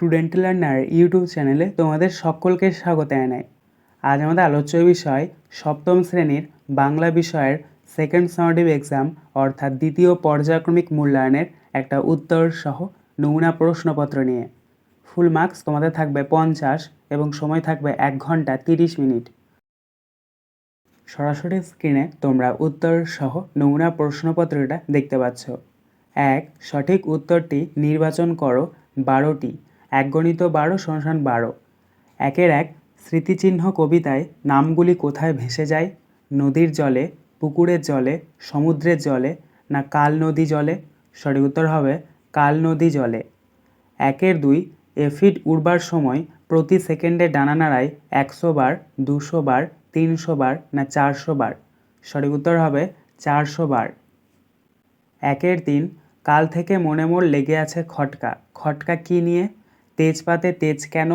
Student learner YouTube চ্যানেলে তোমাদের সকলকে স্বাগত জানাই। আজ আমাদের আলোচ্য বিষয় সপ্তম শ্রেণির বাংলা বিষয়ের সেকেন্ড সামেটিভ এক্সাম অর্থাৎ দ্বিতীয় পর্যায়ক্রমিক মূল্যায়নের একটা উত্তর সহ নমুনা প্রশ্নপত্র নিয়ে। ফুল মার্কস তোমাদের থাকবে পঞ্চাশ এবং সময় থাকবে এক ঘণ্টা তিরিশ মিনিট। সরাসরি স্ক্রিনে তোমরা উত্তর সহ নমুনা প্রশ্নপত্রটা দেখতে পাচ্ছ। এক, সঠিক উত্তরটি নির্বাচন করো বারোটি। এক গণিত বারো সমান বারো। একের এক স্মৃতিচিহ্ন কবিতায় নামগুলি কোথায় ভেসে যায়? নদীর জলে, পুকুরের জলে, সমুদ্রের জলে না কাল নদী জলে? সঠিক উত্তর হবে কাল নদী জলে। একের দুই এফিড উড়বার সময় প্রতি সেকেন্ডে ডানা নাড়ায় একশো বার, দুশো বার, তিনশো বার না চারশো বার? সঠিক উত্তর হবে চারশো বার। একের তিন কাল থেকে মনে মোর লেগে আছে খটকা। খটকা কি নিয়ে? তেজপাতে তেজ কেন?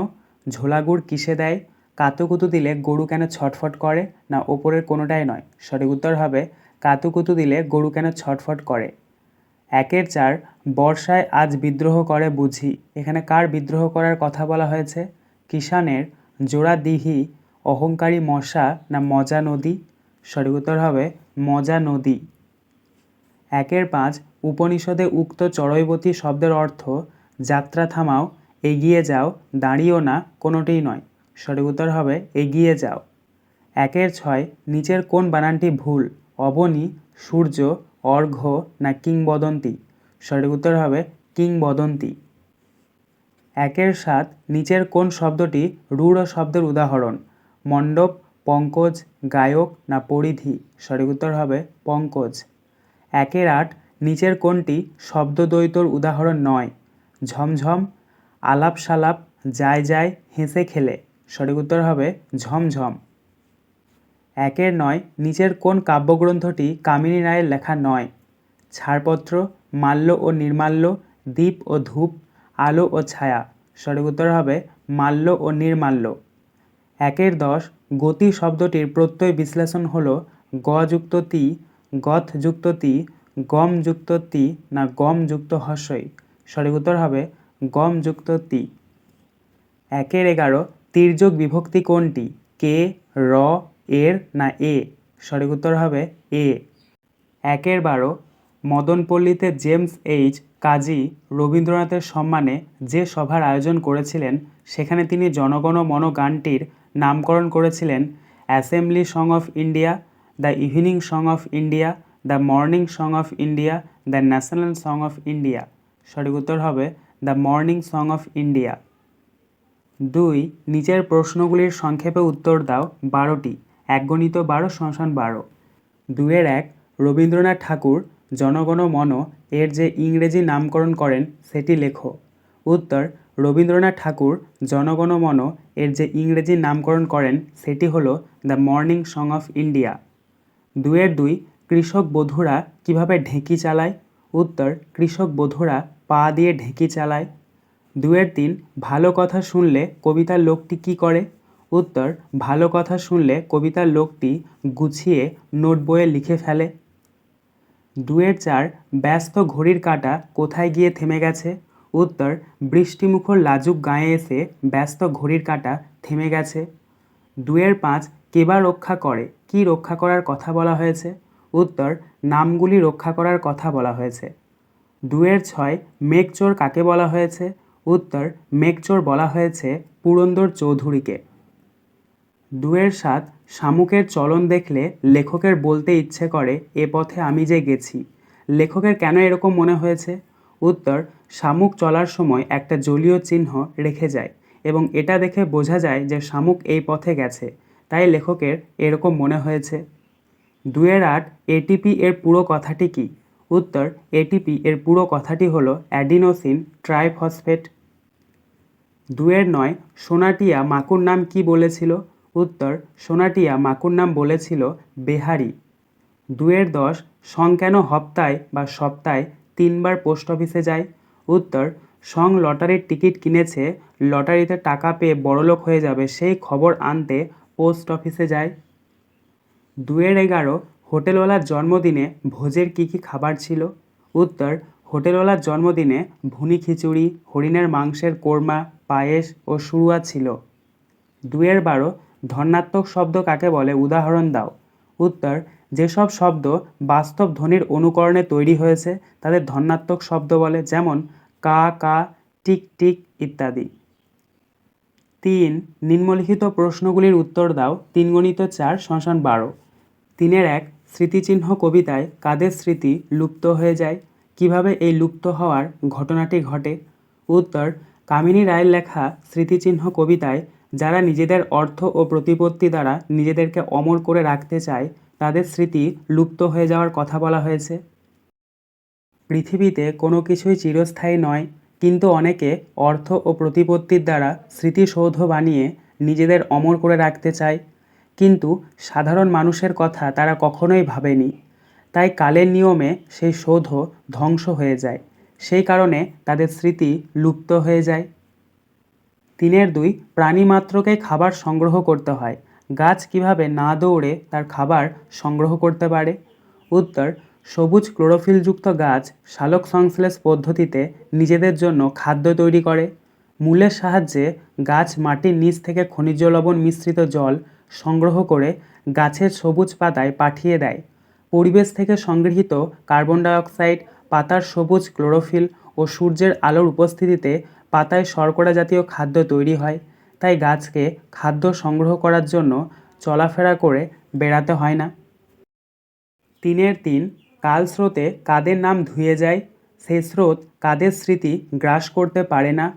ঝোলাগুড় কিসে দেয়? কাতুকুতু দিলে গরু কেন ছটফট করে? না, ওপরের কোনোটাই নয়। সঠিক উত্তর হবে, কাতুকুতু দিলে গরু কেন ছটফট করে? একের চার, বর্ষায় আজ বিদ্রোহ করে বুঝি। এখানে কার বিদ্রোহ করার কথা বলা হয়েছে? কিষানের জোড়া দিহি অহংকারী মশা না মজা নদী? সঠিক উত্তর হবে, মজা নদী। একের পাঁচ, উপনিষদে উক্ত চড়ৈবতী শব্দের অর্থ, যাত্রা থামাও এগিয়ে যাও, দাঁড়িও না, কোনোটিই নয়। সঠিক উত্তর হবে, এগিয়ে যাও। একের ছয়, নিচের কোন বানানটি ভুল? অবনী, সূর্য, অর্ঘ্য না কিংবদন্তি? সঠিক উত্তর হবে, কিংবদন্তি। একের সাত, নিচের কোন শব্দটি রূঢ় শব্দের উদাহরণ? মণ্ডপ, পঙ্কজ, গায়ক না পরিধি? সঠিক উত্তর হবে, পঙ্কজ। একের আট, নিচের কোনটি শব্দদ্বৈতর উদাহরণ নয়? ঝমঝম আলাপ সালাপ যায় যায়, হেসে খেলে। সঠিক উত্তর হবে ঝমঝম। একের নয়, নিচের কোন কাব্যগ্রন্থটি কামিনী রায়ের লেখা নয়? ছাড়পত্র, মাল্য ও নির্মাল্য, দ্বীপ ও ধূপ, আলো ও ছায়া। সঠিক উত্তর হবে মাল্য ও নির্মাল্য। একের দশ, গতি শব্দটির প্রত্যয় বিশ্লেষণ হল গ যুক্ত তি গথ যুক্ত তি গম যুক্ত তি না গম যুক্ত হর্ষই সঠিক উত্তর হবে গম যুক্ত তি। একের এগারো, তির্যক বিভক্তি কোনটি? কে, র, এর না এ? সঠিক উত্তর হবে এ। একের বারো, মদনপল্লীতে জেমস এইচ কাজী রবীন্দ্রনাথের সম্মানে যে সভার আয়োজন করেছিলেন, সেখানে তিনি জনগণ মন গানটির নামকরণ করেছিলেন, assembly song of India, the evening song of India, the morning song of India, the national song of India. সঠিক উত্তর হবে the morning song of India. দুই নিচের প্রশ্নগুলির সংক্ষেপে উত্তর দাও, বারোটি। এক গণিত বারো শ্মশান বারো। দুয়ের এক, রবীন্দ্রনাথ ঠাকুর, জনগণ মন এর যে ইংরেজি নামকরণ করেন, সেটি লেখো। উত্তর, রবীন্দ্রনাথ ঠাকুর, জনগণ মন এর যে ইংরেজি নামকরণ করেন, সেটি হলো the morning song of India. দুয়ের দুই, কৃষক বধূরা কীভাবে ঢেঁকি চালায়? উত্তর, কৃষক বধূরা পা দিয়ে ঢেঁকি চালায়। দুয়ের তিন, ভালো কথা শুনলে কবিতার লোকটি কি করে? উত্তর, ভালো কথা শুনলে কবিতার লোকটি গুছিয়ে নোট বইয়ে লিখে ফেলে। দুয়ের চার, ব্যস্ত ঘড়ির কাঁটা কোথায় গিয়ে থেমে গেছে? উত্তর, বৃষ্টিমুখর লাজুক গায়ে এসে ব্যস্ত ঘড়ির কাঁটা থেমে গেছে। দুয়ের পাঁচ কেবা রক্ষা করে? কি রক্ষা করার কথা বলা হয়েছে? উত্তর, নামগুলি রক্ষা করার কথা বলা হয়েছে। দুয়ের ছয় মেঘচোর কাকে বলা হয়েছে? উত্তর, মেঘচোর বলা হয়েছে পুরন্দর চৌধুরীকে। দুয়ের সাত, শামুকের চলন দেখলে লেখকের বলতে ইচ্ছে করে, এ পথে আমি যে গেছি। লেখকের কেন এরকম মনে হয়েছে? উত্তর, শামুক চলার সময় একটা জলীয় চিহ্ন রেখে যায় এবং এটা দেখে বোঝা যায় যে শামুক এই পথে গেছে, তাই লেখকের এরকম মনে হয়েছে। দুয়ের আট এটিপি এর পুরো কথাটি কি? উত্তর এটিপি এর পুরো কথাটি হলো অ্যাডিনোসিন ট্রাইফসফেট। দুয়ের নয়, সোনাটিয়া মাকুর নাম কি বলেছিল? উত্তর, সোনাটিয়া মাকুর নাম বলেছিল বেহারি। দুয়ের দশ, সং কেন হপ্তায় বা সপ্তাহে তিনবার পোস্ট অফিসে যায়? উত্তর, সং লটারির টিকিট কিনেছে, লটারিতে টাকা পেয়ে বড়লোক হয়ে যাবে সেই খবর আনতে পোস্ট অফিসে যায়। দুয়ের এগারো হোটেলওয়ালার জন্মদিনে ভোজের কী কী খাবার ছিল? উত্তর, হোটেলওয়ালার জন্মদিনে ভুনি খিচুড়ি, হরিণের মাংসের কোরমা, পায়েস ও শুরুয়া ছিল। দুয়ের বারো, ধনাত্মক শব্দ কাকে বলে? উদাহরণ দাও। উত্তর, যেসব শব্দ বাস্তব ধ্বনির অনুকরণে তৈরি হয়েছে, তাদের ধনাত্মক শব্দ বলে, যেমন কা কা, টিক টিক ইত্যাদি। তিন, নিম্নলিখিত প্রশ্নগুলির উত্তর দাও। তিন গণিত চার শশান বারো। তিনের এক স্মৃতিচিহ্ন কবিতায় কাদের স্মৃতি লুপ্ত হয়ে যায়? কীভাবে এই লুপ্ত হওয়ার ঘটনাটি ঘটে? উত্তর, কামিনী রায়ের লেখা স্মৃতিচিহ্ন কবিতায় যারা নিজেদের অর্থ ও প্রতিপত্তি দ্বারা নিজেদেরকে অমর করে রাখতে চায়, তাদের স্মৃতি লুপ্ত হয়ে যাওয়ার কথা বলা হয়েছে। পৃথিবীতে কোনো কিছুই চিরস্থায়ী নয়, কিন্তু অনেকে অর্থ ও প্রতিপত্তির দ্বারা স্মৃতিসৌধ বানিয়ে নিজেদের অমর করে রাখতে চায়। কিন্তু সাধারণ মানুষের কথা তারা কখনোই ভাবেনি। তাই কালের নিয়মে সেই সৌধ ধ্বংস হয়ে যায়। সেই কারণে তাদের স্মৃতি লুপ্ত হয়ে যায়। তিনের দুই, প্রাণী মাত্রকে খাবার সংগ্রহ করতে হয়। গাছ কীভাবে না দৌড়ে তার খাবার সংগ্রহ করতে পারে? উত্তর, সবুজ ক্লোরোফিলযুক্ত গাছ সালোক সংশ্লেষ পদ্ধতিতে নিজেদের জন্য খাদ্য তৈরি করে। মূলের সাহায্যে গাছ মাটির নিচ থেকে খনিজ লবণ মিশ্রিত জল সংগ্রহ করে গাছের সবুজ পাতায় পাঠিয়ে দেয়। পরিবেশ থেকে সংগৃহীত কার্বন ডাইঅক্সাইড, পাতার সবুজ ক্লোরোফিল ও সূর্যের আলোর উপস্থিতিতে পাতায় শর্করা জাতীয় খাদ্য তৈরি হয়। তাই গাছকে খাদ্য সংগ্রহ করার জন্য চলাফেরা করে বেড়াতে হয় না। তিনের তিন, কাল স্রোতে কাদের নাম ধুয়ে যায়? সেই স্রোত কাদের স্মৃতি গ্রাস করতে পারে না?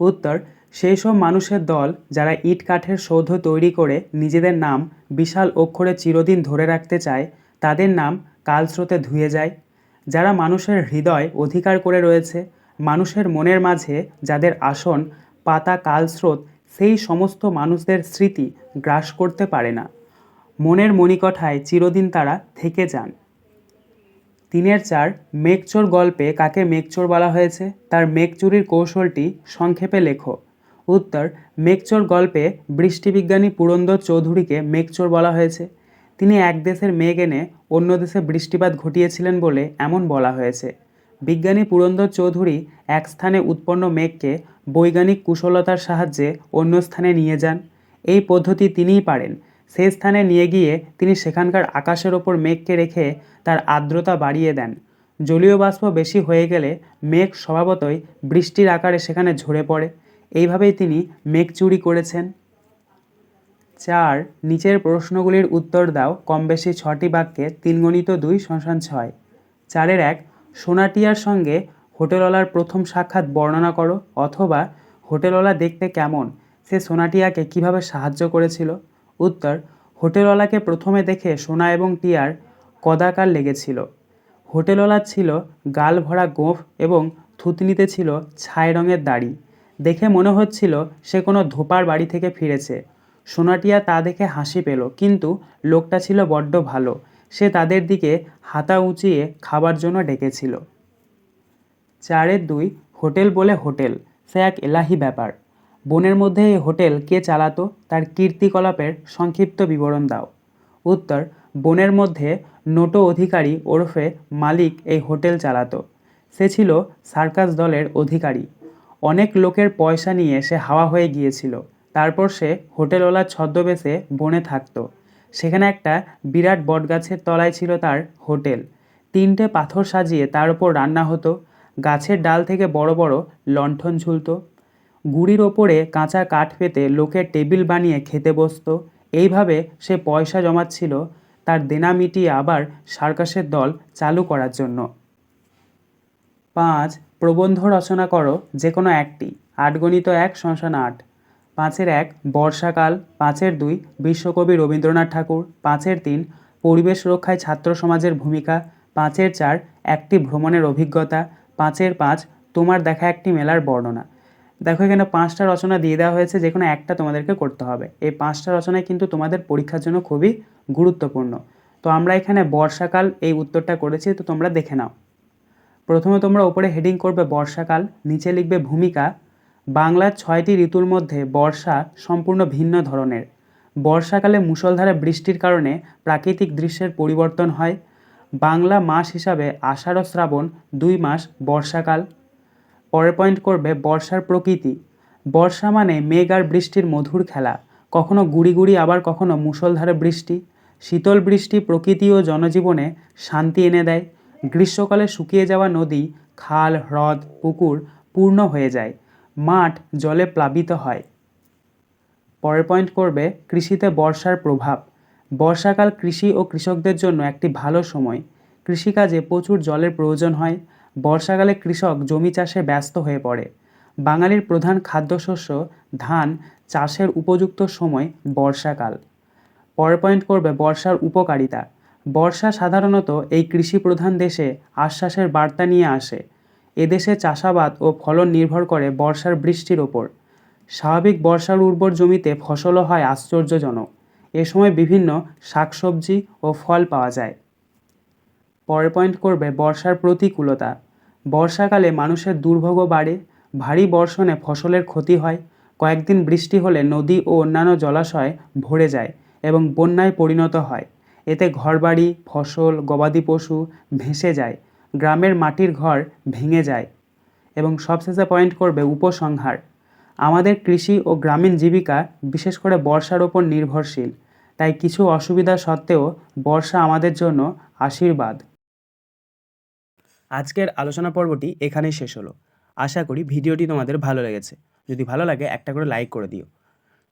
উত্তর সেই সব মানুষের দল যারা ইট কাঠের সৌধ তৈরি করে নিজেদের নাম বিশাল অক্ষরে চিরদিন ধরে রাখতে চায়, তাদের নাম কালস্রোতে ধুয়ে যায়। যারা মানুষের হৃদয় অধিকার করে রয়েছে, মানুষের মনের মাঝে যাদের আসন, পাতা কালস্রোত সেই সমস্ত মানুষদের স্মৃতি গ্রাস করতে পারে না। মনের মণিকঠায় চিরদিন তারা থেকে যান। তিনের চার, মেঘচোর গল্পে কাকে মেঘচোর বলা হয়েছে? তার মেঘচুরির কৌশলটি সংক্ষেপে লেখো। উত্তর, মেঘচোর গল্পে বৃষ্টিবিজ্ঞানী পুরন্দর চৌধুরীকে মেঘচোর বলা হয়েছে। তিনি এক দেশের মেঘ এনে অন্য দেশে বৃষ্টিপাত ঘটিয়েছিলেন বলে এমন বলা হয়েছে। বিজ্ঞানী পুরন্দর চৌধুরী এক স্থানে উৎপন্ন মেঘকে বৈজ্ঞানিক কুশলতার সাহায্যে অন্য স্থানে নিয়ে যান। এই পদ্ধতি তিনিই পারেন। সেই স্থানে নিয়ে গিয়ে তিনি সেখানকার আকাশের ওপর মেঘকে রেখে তার আর্দ্রতা বাড়িয়ে দেন। জলীয় বাষ্প বেশি হয়ে গেলে মেঘ স্বভাবতই বৃষ্টির আকারে সেখানে ঝরে পড়ে। এইভাবেই তিনি মেঘ চুরি করেছেন। চার, নিচের প্রশ্নগুলির উত্তর দাও কম বেশি ছটি বাক্যে তিন গণিত দুই শশান ছয়। চারের এক, সোনাটিয়ার সঙ্গে হোটেলওয়ালার প্রথম সাক্ষাৎ বর্ণনা করো, অথবা হোটেলওয়ালা দেখতে কেমন, সে সোনাটিয়াকে কীভাবে সাহায্য করেছিল। উত্তর, হোটেলওয়ালাকে প্রথমে দেখে সোনা এবং টিয়ার কদাকার লেগেছিল। হোটেলওয়ালার ছিল গাল ভরা গোঁফ এবং থুতনিতে ছিল ছাই রঙের দাড়ি। দেখে মনে হচ্ছিল সে কোনো ধোপার বাড়ি থেকে ফিরেছে। সোনাটিয়া তা দেখে হাসি পেল, কিন্তু লোকটা ছিল বড্ড ভালো। সে তাদের দিকে হাতা উঁচিয়ে খাবার জন্য ডেকেছিল। চারের দুই হোটেল বলে হোটেল, সে এক এলাহি ব্যাপার। বনের মধ্যে এই হোটেল কে চালাতো তার কীর্তিকলাপের সংক্ষিপ্ত বিবরণ দাও। উত্তর, বনের মধ্যে নোটো অধিকারী ওরফে মালিক এই হোটেল চালাতো। সে ছিল সার্কাস দলের অধিকারী। অনেক লোকের পয়সা নিয়ে সে হাওয়া হয়ে গিয়েছিল। তারপর সে হোটেলওয়ালার ছদ্মবেশে বনে থাকতো। সেখানে একটা বিরাট বটগাছের তলায় ছিল তার হোটেল। তিনটে পাথর সাজিয়ে তার উপর রান্না হতো। গাছের ডাল থেকে বড় বড় লণ্ঠন ঝুলতো। গুড়ির ওপরে কাঁচা কাঠ পেতে লোকের টেবিল বানিয়ে খেতে বসতো। এইভাবে সে পয়সা জমাচ্ছিল তার দেনা মিটিয়ে আবার সার্কাসের দল চালু করার জন্য। পাঁচ প্রবন্ধ রচনা করো যে কোনো একটি। আট গণিত এক, শ্মশান আট। পাঁচের এক, বর্ষাকাল। পাঁচের দুই, বিশ্বকবি রবীন্দ্রনাথ ঠাকুর। পাঁচের তিন, পরিবেশ রক্ষায় ছাত্র সমাজের ভূমিকা। পাঁচের চার, একটি ভ্রমণের অভিজ্ঞতা। পাঁচের পাঁচ, তোমার দেখা একটি মেলার বর্ণনা। দেখো, এখানে পাঁচটা রচনা দিয়ে দেওয়া হয়েছে যে কোনো একটা তোমাদেরকে করতে হবে। এই পাঁচটা রচনায় কিন্তু তোমাদের পরীক্ষার জন্য খুবই গুরুত্বপূর্ণ। তো আমরা এখানে বর্ষাকাল এই উত্তরটা করেছি, তো তোমরা দেখে নাও। প্রথমে তোমরা উপরে হেডিং করবে বর্ষাকাল, নিচে লিখবে ভূমিকা। বাংলার ছয়টি ঋতুর মধ্যে বর্ষা সম্পূর্ণ ভিন্ন ধরনের। বর্ষাকালে মুষলধারে বৃষ্টির কারণে প্রাকৃতিক দৃশ্যের পরিবর্তন হয়। বাংলা মাস হিসাবে আষাঢ় শ্রাবণ দুই মাস বর্ষাকাল। পরের পয়েন্ট করবে বর্ষার প্রকৃতি। বর্ষা মানে মেঘ আর বৃষ্টির মধুর খেলা। কখনো গুড়ি গুড়ি, আবার কখনো মুষলধারে বৃষ্টি। শীতল বৃষ্টি প্রকৃতি ও জনজীবনে শান্তি এনে দেয়। গ্রীষ্মকালে শুকিয়ে যাওয়া নদী, খাল, হ্রদ, পুকুর পূর্ণ হয়ে যায়, মাঠ জলে প্লাবিত হয়। পরের পয়েন্ট করবে কৃষিতে বর্ষার প্রভাব। বর্ষাকাল কৃষি ও কৃষকদের জন্য একটি ভালো সময়। কৃষিকাজে প্রচুর জলের প্রয়োজন হয়। বর্ষাকালে কৃষক জমি চাষে ব্যস্ত হয়ে পড়ে। বাঙালির প্রধান খাদ্যশস্য ধান চাষের উপযুক্ত সময় বর্ষাকাল। পরের পয়েন্ট করবে বর্ষার উপকারিতা। বর্ষা সাধারণত এই কৃষি প্রধান দেশে আশ্বাসের বার্তা নিয়ে আসে। এদেশে চাষাবাদ ও ফলন নির্ভর করে বর্ষার বৃষ্টির ওপর। স্বাভাবিক বর্ষার উর্বর জমিতে ফসলও হয় আশ্চর্যজনক। এ সময় বিভিন্ন শাকসবজি ও ফল পাওয়া যায়। পরের পয়েন্ট করবে বর্ষার প্রতিকূলতা। বর্ষাকালে মানুষের দুর্ভোগও বাড়ে, ভারী বর্ষণে ফসলের ক্ষতি হয়, কয়েকদিন বৃষ্টি হলে নদী ও অন্যান্য জলাশয় ভরে যায় এবং বন্যায় পরিণত হয়। এতে ঘরবাড়ি, ফসল, গবাদি পশু ভেসে যায়, গ্রামের মাটির ঘর ভেঙে যায় এবং সবশেষে পয়েন্ট করবে উপসংহার। আমাদের কৃষি ও গ্রামীণ জীবিকা বিশেষ করে বর্ষার ওপর নির্ভরশীল, তাই কিছু অসুবিধা সত্ত্বেও বর্ষা আমাদের জন্য আশীর্বাদ। আজকের আলোচনা পর্বটি এখানেই শেষ হলো। আশা করি ভিডিওটি তোমাদের ভালো লেগেছে। যদি ভালো লাগে একটা করে লাইক করে দিও।